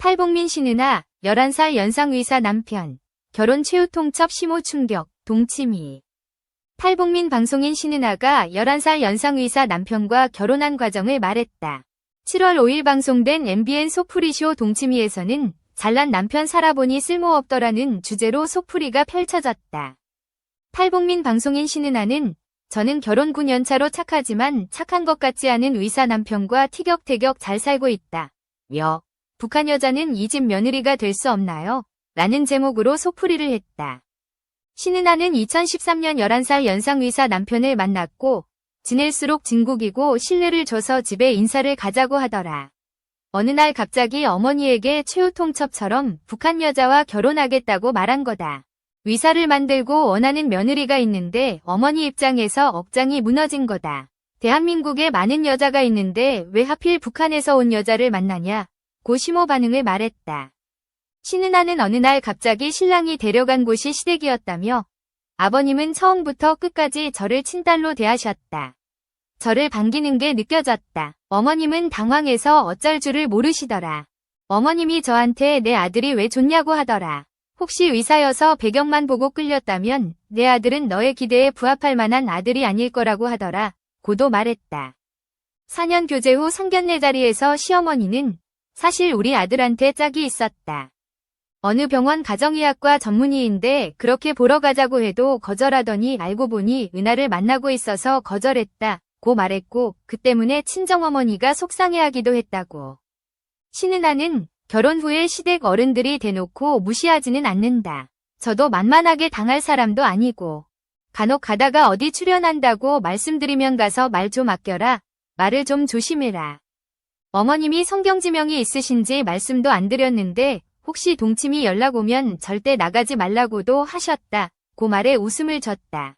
탈복민 신은아, 11살 연상의사 남편, 결혼 최후 통첩 심호 충격, 동치미. 탈복민 방송인 신은아가 11살 연상의사 남편과 결혼한 과정을 말했다. 7월 5일 방송된 MBN 소풀이쇼 동치미에서는 잘난 남편 살아보니 쓸모없더라는 주제로 속풀이가 펼쳐졌다. 탈복민 방송인 신은아는 저는 결혼 9년 차로 착하지만 착한 것 같지 않은 의사 남편과 티격태격 잘 살고 있다. 며 북한 여자는 이 집 며느리가 될 수 없나요? 라는 제목으로 속풀이를 했다. 신은아는 2013년 11살 연상 의사 남편을 만났고 지낼수록 진국이고 신뢰를 줘서 집에 인사를 가자고 하더라. 어느 날 갑자기 어머니에게 최후 통첩처럼 북한 여자와 결혼하겠다고 말한 거다. 위사를 만들고 원하는 며느리가 있는데 어머니 입장에서 억장이 무너진 거다. 대한민국에 많은 여자가 있는데 왜 하필 북한에서 온 여자를 만나냐? 고 심호 반응을 말했다. 신은아는 어느 날 갑자기 신랑이 데려간 곳이 시댁이었다며 아버님은 처음부터 끝까지 저를 친딸로 대하셨다. 저를 반기는 게 느껴졌다. 어머님은 당황해서 어쩔 줄을 모르시더라. 어머님이 저한테 내 아들이 왜 좋냐고 하더라. 혹시 의사여서 배경만 보고 끌렸다면 내 아들은 너의 기대에 부합할 만한 아들이 아닐 거라고 하더라. 고도 말했다. 4년 교제 후 상견례 자리에서 시어머니는 사실 우리 아들한테 짝이 있었다. 어느 병원 가정의학과 전문의인데 그렇게 보러 가자고 해도 거절하더니 알고 보니 은하를 만나고 있어서 거절했다. 고 말했고 그 때문에 친정어머니가 속상해하기도 했다고. 신은아는 결혼 후에 시댁 어른들이 대놓고 무시하지는 않는다. 저도 만만하게 당할 사람도 아니고 간혹 가다가 어디 출연한다고 말씀드리면 가서 말 좀 아껴라. 말을 좀 조심해라. 어머님이 성경지명이 있으신지 말씀도 안 드렸는데 혹시 동침이 연락 오면 절대 나가지 말라고도 하셨다. 고 말에 웃음을 줬다.